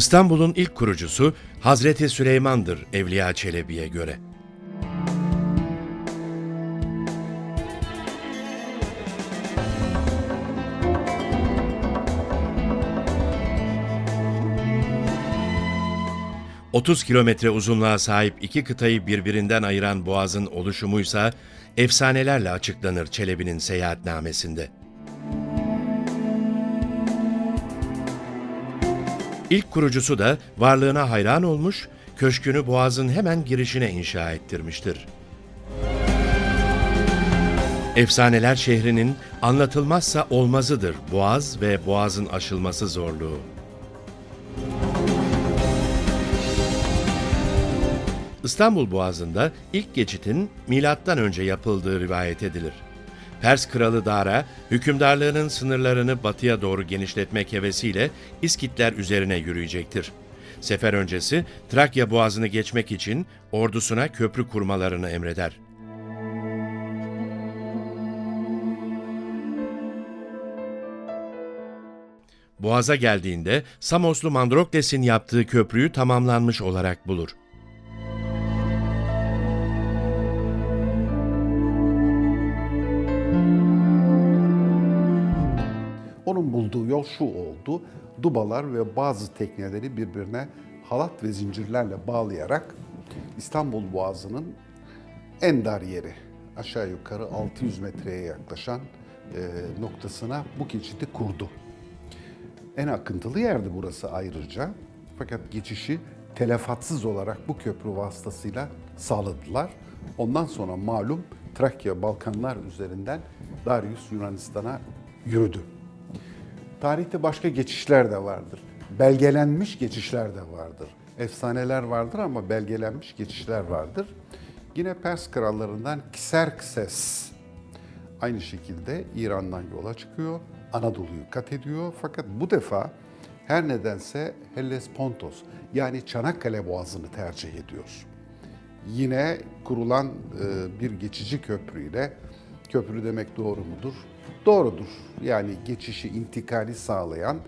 İstanbul'un ilk kurucusu Hazreti Süleyman'dır Evliya Çelebi'ye göre. ...30 kilometre uzunluğa sahip iki kıtayı birbirinden ayıran boğazın oluşumuysa... ...efsanelerle açıklanır Çelebi'nin seyahatnamesinde. İlk kurucusu da varlığına hayran olmuş, köşkünü boğazın hemen girişine inşa ettirmiştir. Efsaneler şehrinin anlatılmazsa olmazıdır boğaz ve boğazın aşılması zorluğu. İstanbul Boğazı'nda ilk geçitin milattan önce yapıldığı rivayet edilir. Pers kralı Dara, hükümdarlığının sınırlarını batıya doğru genişletmek hevesiyle İskitler üzerine yürüyecektir. Sefer öncesi Trakya Boğazı'nı geçmek için ordusuna köprü kurmalarını emreder. Boğaz'a geldiğinde Samoslu Mandrokles'in yaptığı köprüyü tamamlanmış olarak bulur. Onun bulduğu yol şu oldu. Dubalar ve bazı tekneleri birbirine halat ve zincirlerle bağlayarak İstanbul Boğazı'nın en dar yeri aşağı yukarı 600 metreye yaklaşan e, noktasına bu geçidi kurdu. En akıntılı yerdi burası ayrıca. Fakat geçişi telefatsız olarak bu köprü vasıtasıyla sağladılar. Ondan sonra malum Trakya, Balkanlar üzerinden Darius Yunanistan'a yürüdü. Tarihte başka geçişler de vardır. Belgelenmiş geçişler de vardır. Efsaneler vardır ama belgelenmiş geçişler vardır. Yine Pers krallarından Xerxes aynı şekilde İran'dan yola çıkıyor. Anadolu'yu kat ediyor. Fakat bu defa her nedense Hellespontos yani Çanakkale Boğazı'nı tercih ediyor. Yine kurulan e, bir geçici köprüyle, köprü demek doğru mudur? Doğrudur. Yani geçişi, intikali sağlayan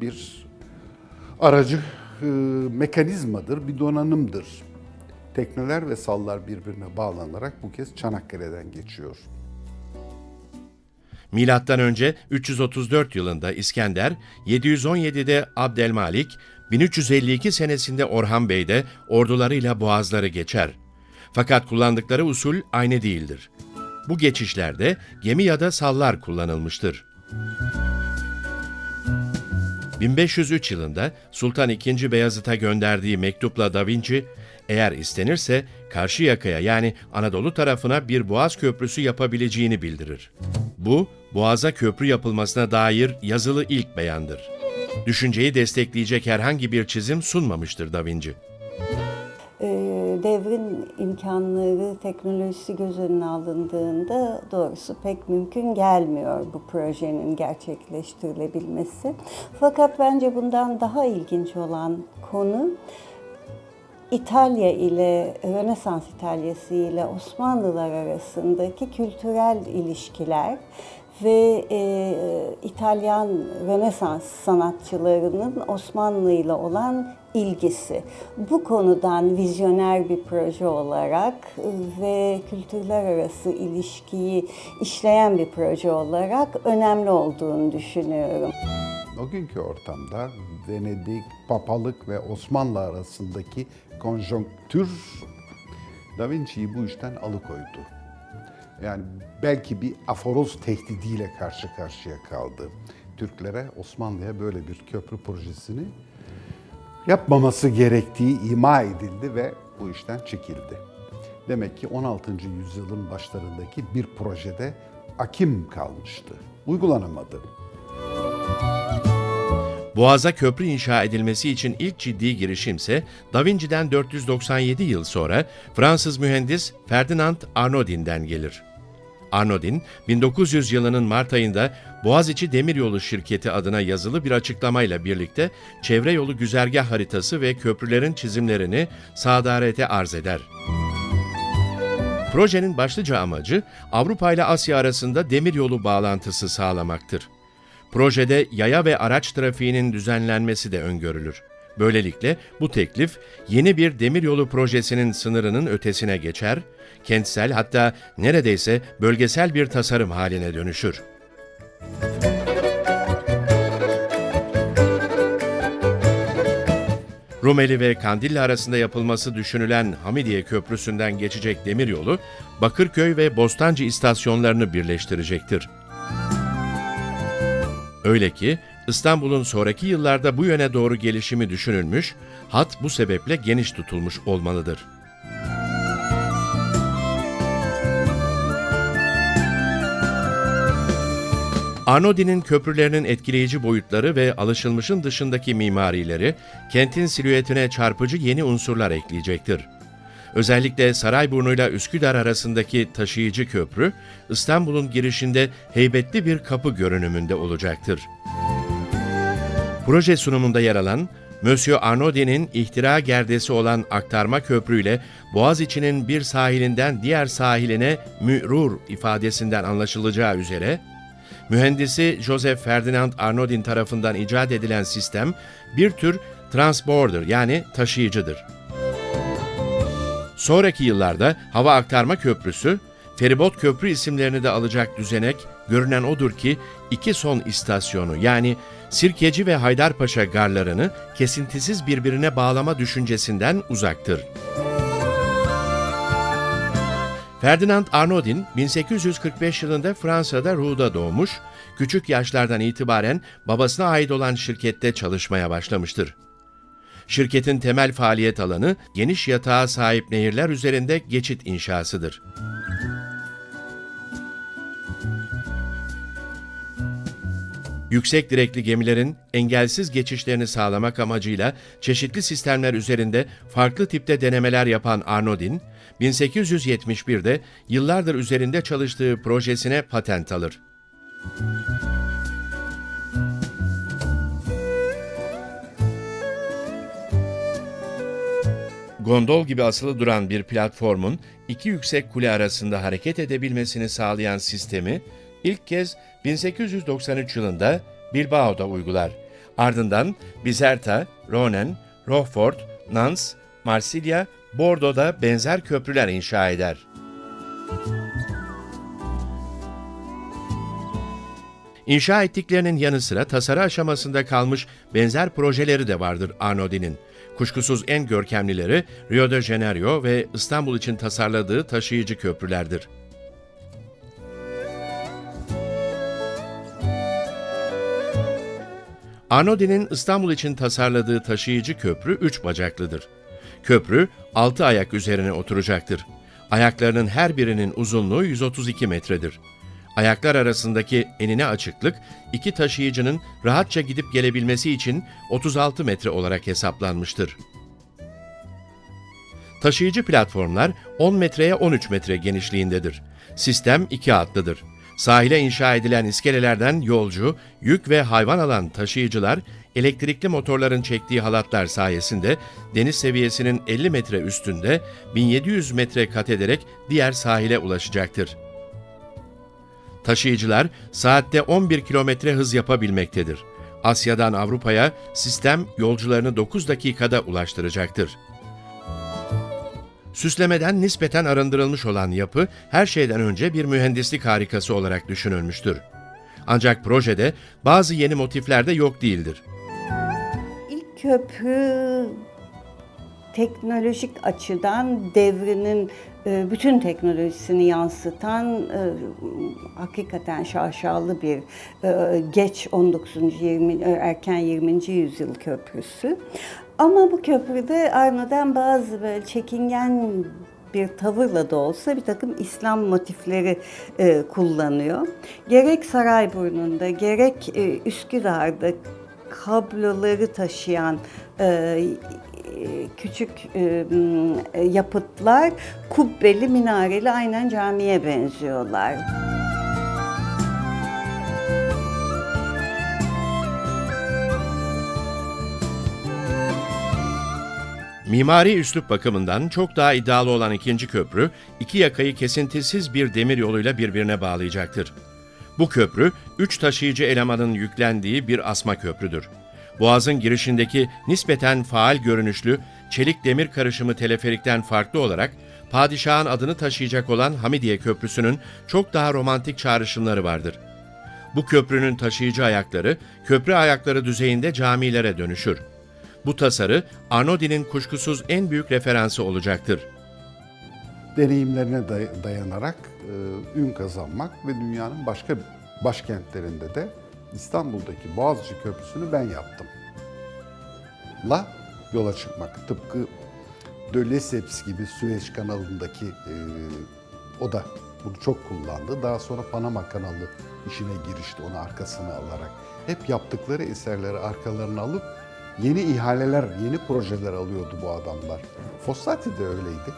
bir aracı e, mekanizmadır, bir donanımdır. Tekneler ve sallar birbirine bağlanarak bu kez Çanakkale'den geçiyor. Milattan önce 334 yılında İskender, 717'de Abdelmalik, 1352 senesinde Orhan Bey de ordularıyla boğazları geçer. Fakat kullandıkları usul aynı değildir. Bu geçişlerde gemi ya da sallar kullanılmıştır. 1503 yılında Sultan II. Beyazıt'a gönderdiği mektupla Da Vinci, eğer istenirse karşı yakaya yani Anadolu tarafına bir boğaz köprüsü yapabileceğini bildirir. Bu, boğaza köprü yapılmasına dair yazılı ilk beyandır. Düşünceyi destekleyecek herhangi bir çizim sunmamıştır Da Vinci. Devrin imkanları, teknolojisi göz önüne alındığında doğrusu pek mümkün gelmiyor bu projenin gerçekleştirilebilmesi. Fakat bence bundan daha ilginç olan konu İtalya ile Rönesans İtalyası ile Osmanlılar arasındaki kültürel ilişkiler ve e, İtalyan Rönesans sanatçılarının Osmanlı ile olan ilgisi. Bu konudan vizyoner bir proje olarak ve kültürler arası ilişkiyi işleyen bir proje olarak önemli olduğunu düşünüyorum. O günkü ortamda Venedik, Papalık ve Osmanlı arasındaki konjonktür Da Vinci'yi bu işten alıkoydu. Yani belki bir aforoz tehdidiyle karşı karşıya kaldı. Türklere Osmanlı'ya böyle bir köprü projesini yapmaması gerektiği ima edildi ve bu işten çekildi. Demek ki 16. yüzyılın başlarındaki bir projede akim kalmıştı. Uygulanamadı. Boğaz'a köprü inşa edilmesi için ilk ciddi girişimse Da Vinci'den 497 yıl sonra Fransız mühendis Ferdinand Arnaudin'den gelir. Arnaudin, 1900 yılının Mart ayında Boğaziçi Demiryolu Şirketi adına yazılı bir açıklamayla birlikte çevre yolu güzergah haritası ve köprülerin çizimlerini Saadet'e arz eder. Projenin başlıca amacı Avrupa ile Asya arasında demiryolu bağlantısı sağlamaktır. Projede yaya ve araç trafiğinin düzenlenmesi de öngörülür. Böylelikle bu teklif yeni bir demiryolu projesinin sınırının ötesine geçer, kentsel hatta neredeyse bölgesel bir tasarım haline dönüşür. Rumeli ve Kandilli arasında yapılması düşünülen Hamidiye Köprüsü'nden geçecek demiryolu, Bakırköy ve Bostancı istasyonlarını birleştirecektir. Öyle ki İstanbul'un sonraki yıllarda bu yöne doğru gelişimi düşünülmüş, hat bu sebeple geniş tutulmuş olmalıdır. Arnaudi'nin köprülerinin etkileyici boyutları ve alışılmışın dışındaki mimarileri, kentin silüetine çarpıcı yeni unsurlar ekleyecektir. Özellikle Sarayburnu ile Üsküdar arasındaki taşıyıcı köprü, İstanbul'un girişinde heybetli bir kapı görünümünde olacaktır. Proje sunumunda yer alan Monsieur Arnaudi'nin ihtira gerdesi olan aktarma köprüyle Boğaziçi'nin bir sahilinden diğer sahiline mü'rur ifadesinden anlaşılacağı üzere, mühendisi Joseph Ferdinand Arnaudin tarafından icat edilen sistem bir tür transborder yani taşıyıcıdır. Sonraki yıllarda hava aktarma köprüsü, feribot köprü isimlerini de alacak düzenek, görünen odur ki iki son istasyonu yani Sirkeci ve Haydarpaşa garlarını kesintisiz birbirine bağlama düşüncesinden uzaktır. Ferdinand Arnaudin 1845 yılında Fransa'da Roux'da doğmuş, küçük yaşlardan itibaren babasına ait olan şirkette çalışmaya başlamıştır. Şirketin temel faaliyet alanı geniş yatağa sahip nehirler üzerinde geçit inşasıdır. Yüksek direkli gemilerin engelsiz geçişlerini sağlamak amacıyla çeşitli sistemler üzerinde farklı tipte denemeler yapan Arnaudin, 1871'de yıllardır üzerinde çalıştığı projesine patent alır. Gondol gibi asılı duran bir platformun iki yüksek kule arasında hareket edebilmesini sağlayan sistemi ilk kez 1893 yılında Bilbao'da uygular. Ardından Bizerta, Ronen, Rochefort, Nantes, Marsilya, Bordeaux'da benzer köprüler inşa eder. İnşa ettiklerinin yanı sıra tasarı aşamasında kalmış benzer projeleri de vardır Arnaudin'in. Kuşkusuz en görkemlileri Rio de Janeiro ve İstanbul için tasarladığı taşıyıcı köprülerdir. Arnaudin'in İstanbul için tasarladığı taşıyıcı köprü üç bacaklıdır. Köprü altı ayak üzerine oturacaktır. Ayaklarının her birinin uzunluğu 132 metredir. Ayaklar arasındaki enine açıklık iki taşıyıcının rahatça gidip gelebilmesi için 36 metre olarak hesaplanmıştır. Taşıyıcı platformlar 10 metreye 13 metre genişliğindedir. Sistem iki hatlıdır. Sahile inşa edilen iskelelerden yolcu, yük ve hayvan alan taşıyıcılar elektrikli motorların çektiği halatlar sayesinde deniz seviyesinin 50 metre üstünde 1700 metre kat ederek diğer sahile ulaşacaktır. Taşıyıcılar saatte 11 kilometre hız yapabilmektedir. Asya'dan Avrupa'ya sistem yolcularını 9 dakikada ulaştıracaktır. Süslemeden nispeten arındırılmış olan yapı her şeyden önce bir mühendislik harikası olarak düşünülmüştür. Ancak projede bazı yeni motifler de yok değildir. İlk köprü teknolojik açıdan devrinin e, bütün teknolojisini yansıtan e, hakikaten şaşalı bir e, geç 19. 20 e, erken 20. yüzyıl köprüsü. Ama bu köprüde Arno'dan bazı böyle çekingen bir tavırla da olsa bir takım İslam motifleri e, kullanıyor. Gerek Sarayburnu'nda gerek e, Üsküdar'da kabloları taşıyan e, küçük e, yapıtlar kubbeli minareli aynen camiye benziyorlar. Mimari üslup bakımından çok daha iddialı olan ikinci köprü, iki yakayı kesintisiz bir demir yoluyla birbirine bağlayacaktır. Bu köprü, üç taşıyıcı elemanın yüklendiği bir asma köprüdür. Boğazın girişindeki nispeten faal görünüşlü çelik demir karışımı teleferikten farklı olarak padişahın adını taşıyacak olan Hamidiye Köprüsü'nün çok daha romantik çağrışımları vardır. Bu köprünün taşıyıcı ayakları köprü ayakları düzeyinde camilere dönüşür. Bu tasarı Arnaudy'nin kuşkusuz en büyük referansı olacaktır. deneyimlerine day- dayanarak e, ün kazanmak ve dünyanın başka başkentlerinde de İstanbul'daki Boğaziçi Köprüsü'nü ben yaptım. La yola çıkmak. Tıpkı de Lesseps gibi Süveyş kanalındaki e, o da bunu çok kullandı. Daha sonra Panama kanalı işine girişti onu arkasına alarak. Hep yaptıkları eserleri arkalarına alıp yeni ihaleler, yeni projeler alıyordu bu adamlar. Fossati de öyleydi.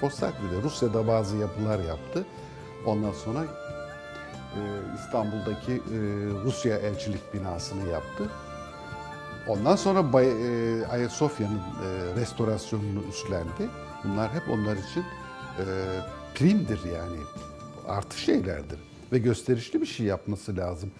Fossati de Rusya'da bazı yapılar yaptı. Ondan sonra e, İstanbul'daki e, Rusya elçilik binasını yaptı. Ondan sonra Bay, e, Ayasofya'nın e, restorasyonunu üstlendi. Bunlar hep onlar için e, primdir yani. Artı şeylerdir. Ve gösterişli bir şey yapması lazım.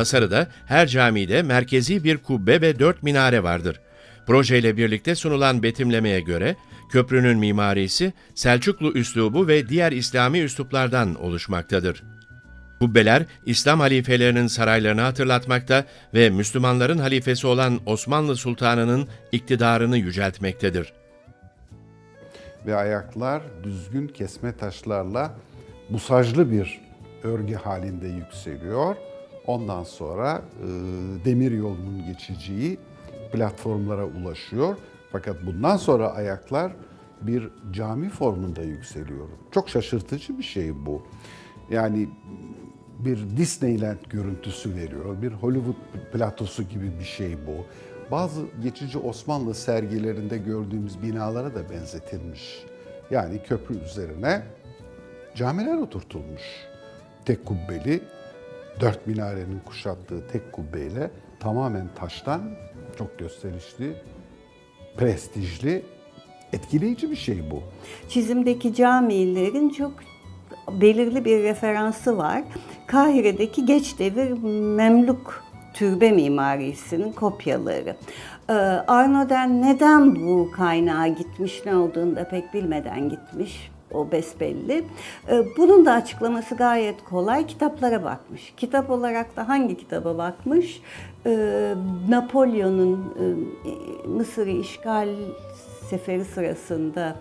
Tasarıda her camide merkezi bir kubbe ve dört minare vardır. Projeyle birlikte sunulan betimlemeye göre köprünün mimarisi Selçuklu üslubu ve diğer İslami üsluplardan oluşmaktadır. Kubbeler İslam halifelerinin saraylarını hatırlatmakta ve Müslümanların halifesi olan Osmanlı Sultanı'nın iktidarını yüceltmektedir. Ve ayaklar düzgün kesme taşlarla busajlı bir örgü halinde yükseliyor. Ondan sonra e, demir yolunun geçeceği platformlara ulaşıyor. Fakat bundan sonra ayaklar bir cami formunda yükseliyor. Çok şaşırtıcı bir şey bu. Yani bir Disneyland görüntüsü veriyor. Bir Hollywood platosu gibi bir şey bu. Bazı geçici Osmanlı sergilerinde gördüğümüz binalara da benzetilmiş. Yani köprü üzerine camiler oturtulmuş. Tek kubbeli, dört minarenin kuşattığı tek kubbeyle tamamen taştan çok gösterişli, prestijli, etkileyici bir şey bu. Çizimdeki camilerin çok belirli bir referansı var. Kahire'deki geç devir Memluk türbe mimarisinin kopyaları. Ee, Arno'dan neden bu kaynağa gitmiş, ne olduğunu da pek bilmeden gitmiş. O besbelli. Ee, Bunun da açıklaması gayet kolay. Kitaplara bakmış. Kitap olarak da hangi kitaba bakmış? Ee, Napolyon'un e, Mısır'ı işgal seferi sırasında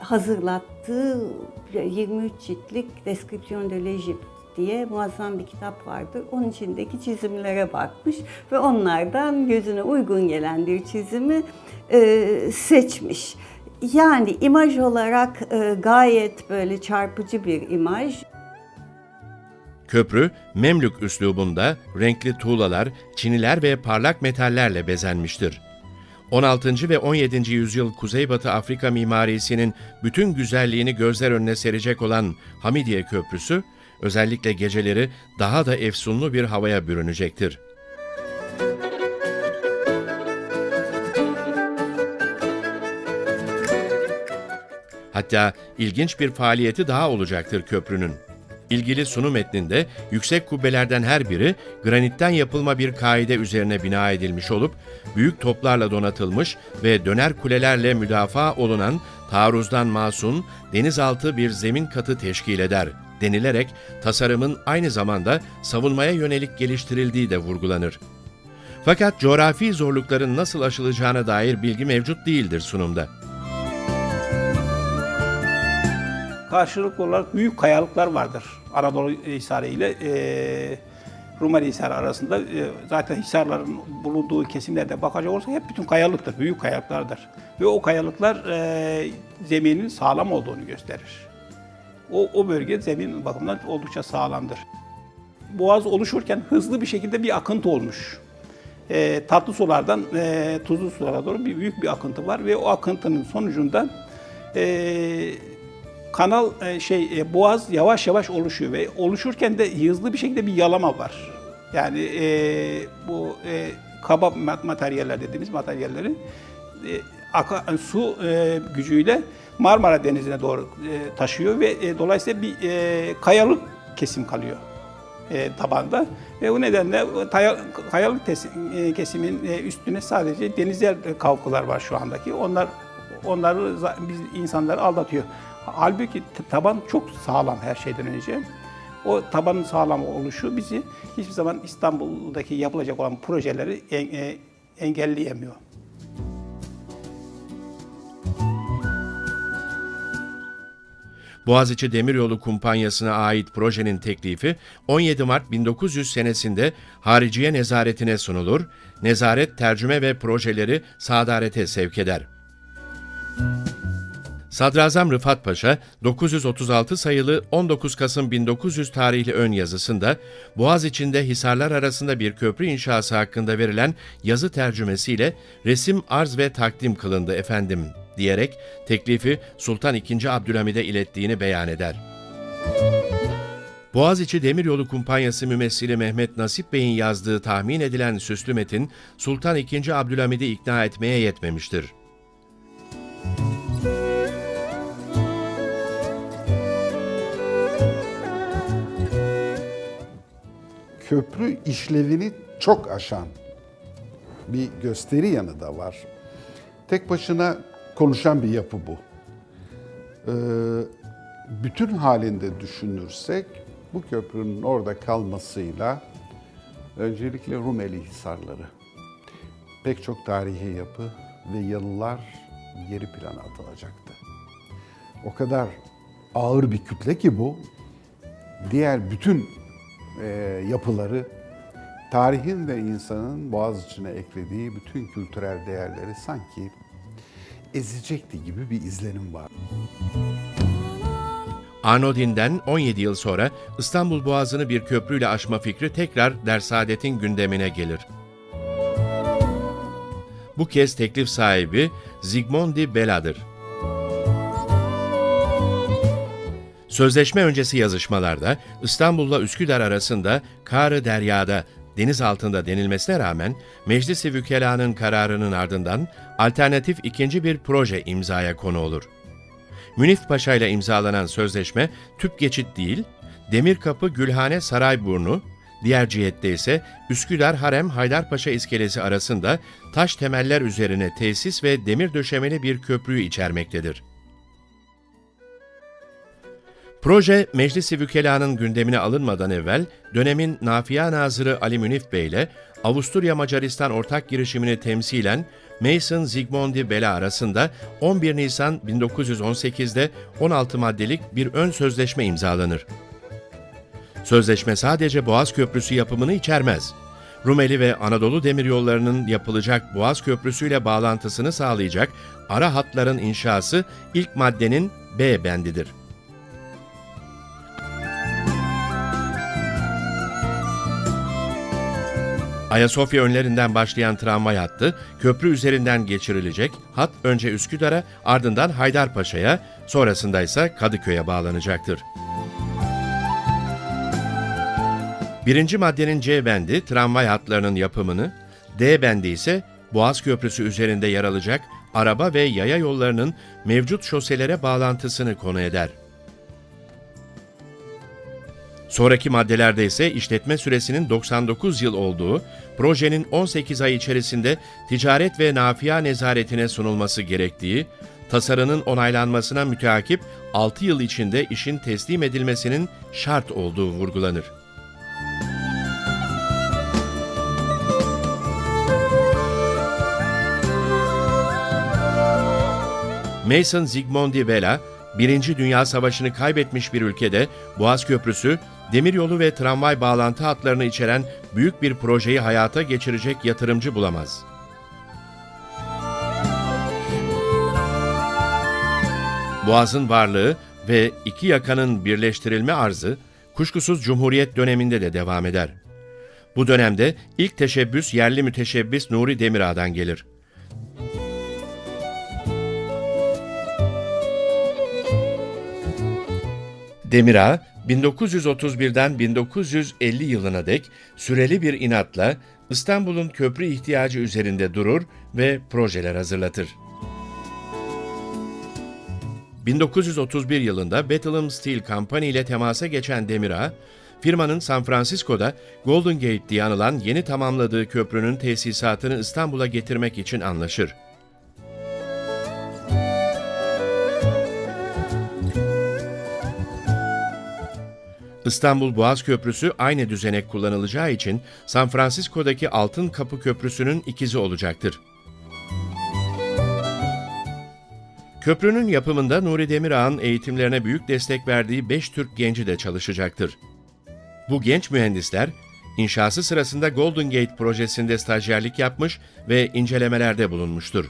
hazırlattığı 23 ciltlik Description de l'Egypte diye muazzam bir kitap vardır. Onun içindeki çizimlere bakmış ve onlardan gözüne uygun gelen bir çizimi e, seçmiş. Yani imaj olarak e, gayet böyle çarpıcı bir imaj. Köprü, Memlük üslubunda renkli tuğlalar, çiniler ve parlak metallerle bezenmiştir. 16. ve 17. yüzyıl Kuzeybatı Afrika mimarisinin bütün güzelliğini gözler önüne serecek olan Hamidiye Köprüsü, özellikle geceleri daha da efsunlu bir havaya bürünecektir. Hatta ilginç bir faaliyeti daha olacaktır köprünün. İlgili sunum metninde yüksek kubbelerden her biri granitten yapılma bir kaide üzerine bina edilmiş olup büyük toplarla donatılmış ve döner kulelerle müdafaa olunan taarruzdan masun denizaltı bir zemin katı teşkil eder denilerek tasarımın aynı zamanda savunmaya yönelik geliştirildiği de vurgulanır. Fakat coğrafi zorlukların nasıl aşılacağına dair bilgi mevcut değildir sunumda. Karşılıklı olarak büyük kayalıklar vardır. Anadolu Hisarı ile e, Rumeli Hisarı arasında e, zaten Hisarların bulunduğu kesimlerde bakacak olursak hep bütün kayalıktır, büyük kayalıklardır. Ve o kayalıklar e, zeminin sağlam olduğunu gösterir. O, o bölge zemin bakımından oldukça sağlamdır. Boğaz oluşurken hızlı bir şekilde bir akıntı olmuş. E, tatlı sulardan e, tuzlu sulara doğru bir büyük bir akıntı var ve o akıntının sonucunda e, kanal e, şey e, boğaz yavaş yavaş oluşuyor ve oluşurken de hızlı bir şekilde bir yalama var. Yani e, bu e, kaba mat- materyaller dediğimiz materyallerin e, aka- su e, gücüyle Marmara Denizi'ne doğru e, taşıyor ve e, dolayısıyla bir e, kayalık kesim kalıyor e, tabanda ve nedenle o taya- kayalık e, kesimin e, üstüne sadece denizel e, kavkular var şu andaki. Onlar onları biz insanları aldatıyor. Halbuki taban çok sağlam her şeyden önce. O tabanın sağlam oluşu bizi hiçbir zaman İstanbul'daki yapılacak olan projeleri e, engelleyemiyor. Boğaziçi Demiryolu Kumpanyası'na ait projenin teklifi 17 Mart 1900 senesinde hariciye nezaretine sunulur, nezaret tercüme ve projeleri sadarete sevk eder. Sadrazam Rıfat Paşa 936 sayılı 19 Kasım 1900 tarihli ön yazısında Boğaz içinde Hisarlar arasında bir köprü inşası hakkında verilen yazı tercümesiyle resim arz ve takdim kılındı efendim diyerek teklifi Sultan II. Abdülhamid'e ilettiğini beyan eder. Boğaziçi Demiryolu Kumpanyası mümessili Mehmet Nasip Bey'in yazdığı tahmin edilen süslü metin Sultan II. Abdülhamid'i ikna etmeye yetmemiştir. Köprü işlevini çok aşan bir gösteri yanı da var. Tek başına konuşan bir yapı bu. Ee, bütün halinde düşünürsek bu köprünün orada kalmasıyla öncelikle Rumeli Hisarları, pek çok tarihi yapı ve yalılar geri plana atılacaktı. O kadar ağır bir kütle ki bu, diğer bütün yapıları, tarihin ve insanın boğaz içine eklediği bütün kültürel değerleri sanki ezecekti gibi bir izlenim var. Arnodin'den 17 yıl sonra İstanbul Boğazı'nı bir köprüyle aşma fikri tekrar Dersaadet'in gündemine gelir. Bu kez teklif sahibi Zigmondi Bela'dır. Sözleşme öncesi yazışmalarda İstanbul'la Üsküdar arasında Karı Derya'da deniz altında denilmesine rağmen Meclis-i Vükela'nın kararının ardından alternatif ikinci bir proje imzaya konu olur. Münif Paşa ile imzalanan sözleşme tüp geçit değil, Demirkapı Gülhane Sarayburnu, diğer cihette ise Üsküdar Harem Haydarpaşa iskelesi arasında taş temeller üzerine tesis ve demir döşemeli bir köprüyü içermektedir. Proje Meclis-i Vükela'nın gündemine alınmadan evvel dönemin Nafia Nazırı Ali Münif Bey ile Avusturya Macaristan ortak girişimini temsilen Mason Zigmondi Bela arasında 11 Nisan 1918'de 16 maddelik bir ön sözleşme imzalanır. Sözleşme sadece Boğaz Köprüsü yapımını içermez. Rumeli ve Anadolu demiryollarının yapılacak Boğaz Köprüsü ile bağlantısını sağlayacak ara hatların inşası ilk maddenin B bendidir. Ayasofya önlerinden başlayan tramvay hattı köprü üzerinden geçirilecek. Hat önce Üsküdar'a ardından Haydarpaşa'ya sonrasında ise Kadıköy'e bağlanacaktır. Birinci maddenin C bendi tramvay hatlarının yapımını, D bendi ise Boğaz Köprüsü üzerinde yer alacak araba ve yaya yollarının mevcut şoselere bağlantısını konu eder. Sonraki maddelerde ise işletme süresinin 99 yıl olduğu, projenin 18 ay içerisinde ticaret ve nafia nezaretine sunulması gerektiği, tasarının onaylanmasına müteakip 6 yıl içinde işin teslim edilmesinin şart olduğu vurgulanır. Mason Zigmondi Vela, Birinci Dünya Savaşı'nı kaybetmiş bir ülkede Boğaz Köprüsü, demiryolu ve tramvay bağlantı hatlarını içeren büyük bir projeyi hayata geçirecek yatırımcı bulamaz. Boğaz'ın varlığı ve iki yakanın birleştirilme arzı kuşkusuz Cumhuriyet döneminde de devam eder. Bu dönemde ilk teşebbüs yerli müteşebbis Nuri Demirağ'dan gelir. Demira, 1931'den 1950 yılına dek süreli bir inatla İstanbul'un köprü ihtiyacı üzerinde durur ve projeler hazırlatır. 1931 yılında Bethlehem Steel Company ile temasa geçen Demira, firmanın San Francisco'da Golden Gate diye anılan yeni tamamladığı köprünün tesisatını İstanbul'a getirmek için anlaşır. İstanbul Boğaz Köprüsü aynı düzenek kullanılacağı için San Francisco'daki Altın Kapı Köprüsü'nün ikizi olacaktır. Köprünün yapımında Nuri Demirağ'ın eğitimlerine büyük destek verdiği 5 Türk genci de çalışacaktır. Bu genç mühendisler, inşası sırasında Golden Gate projesinde stajyerlik yapmış ve incelemelerde bulunmuştur.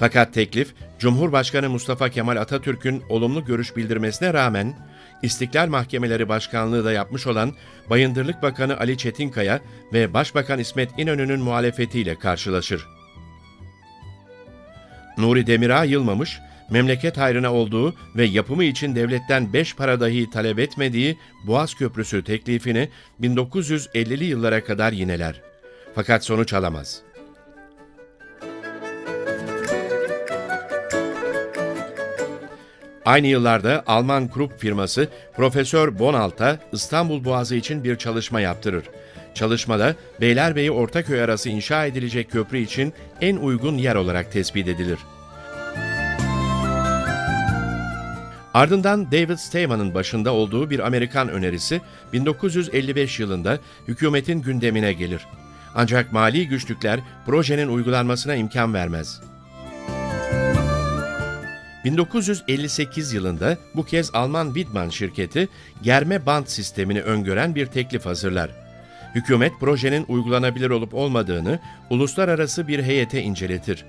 Fakat teklif, Cumhurbaşkanı Mustafa Kemal Atatürk'ün olumlu görüş bildirmesine rağmen, İstiklal Mahkemeleri Başkanlığı da yapmış olan Bayındırlık Bakanı Ali Çetinkaya ve Başbakan İsmet İnönü'nün muhalefetiyle karşılaşır. Nuri Demirağ yılmamış, memleket hayrına olduğu ve yapımı için devletten beş para dahi talep etmediği Boğaz Köprüsü teklifini 1950'li yıllara kadar yineler. Fakat sonuç alamaz. Aynı yıllarda Alman Krupp firması Profesör Bonalt'a İstanbul Boğazı için bir çalışma yaptırır. Çalışmada Beylerbeyi Ortaköy arası inşa edilecek köprü için en uygun yer olarak tespit edilir. Ardından David Stayman'ın başında olduğu bir Amerikan önerisi 1955 yılında hükümetin gündemine gelir. Ancak mali güçlükler projenin uygulanmasına imkan vermez. 1958 yılında bu kez Alman Wittmann şirketi germe band sistemini öngören bir teklif hazırlar. Hükümet projenin uygulanabilir olup olmadığını uluslararası bir heyete inceletir.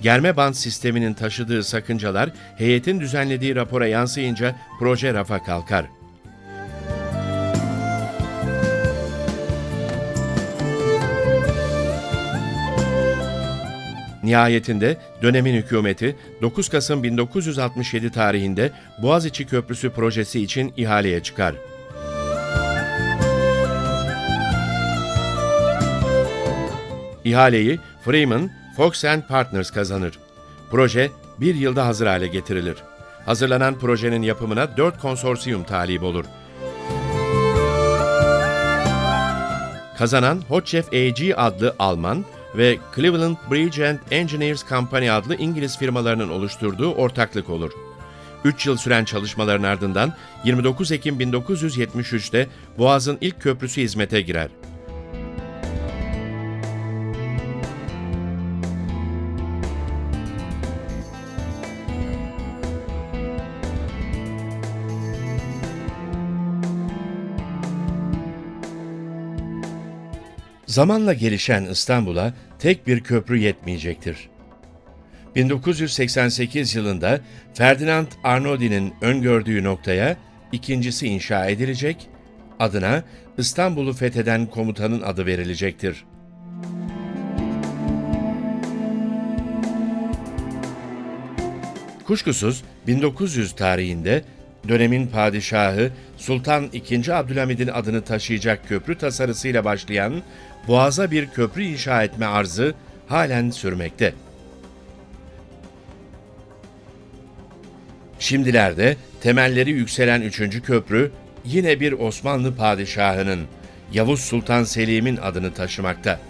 Germe band sisteminin taşıdığı sakıncalar heyetin düzenlediği rapora yansıyınca proje rafa kalkar. Nihayetinde dönemin hükümeti 9 Kasım 1967 tarihinde Boğaziçi Köprüsü projesi için ihaleye çıkar. İhaleyi Freeman, Fox and Partners kazanır. Proje bir yılda hazır hale getirilir. Hazırlanan projenin yapımına 4 konsorsiyum talip olur. Kazanan Hotchef AG adlı Alman ve Cleveland Bridge and Engineers Company adlı İngiliz firmalarının oluşturduğu ortaklık olur. 3 yıl süren çalışmaların ardından 29 Ekim 1973'te Boğaz'ın ilk köprüsü hizmete girer. Zamanla gelişen İstanbul'a tek bir köprü yetmeyecektir. 1988 yılında Ferdinand Arnaudy'nin öngördüğü noktaya ikincisi inşa edilecek, adına İstanbul'u fetheden komutanın adı verilecektir. Kuşkusuz 1900 tarihinde dönemin padişahı Sultan II. Abdülhamid'in adını taşıyacak köprü tasarısıyla başlayan Boğaz'a bir köprü inşa etme arzı halen sürmekte. Şimdilerde temelleri yükselen 3. köprü yine bir Osmanlı padişahının Yavuz Sultan Selim'in adını taşımakta.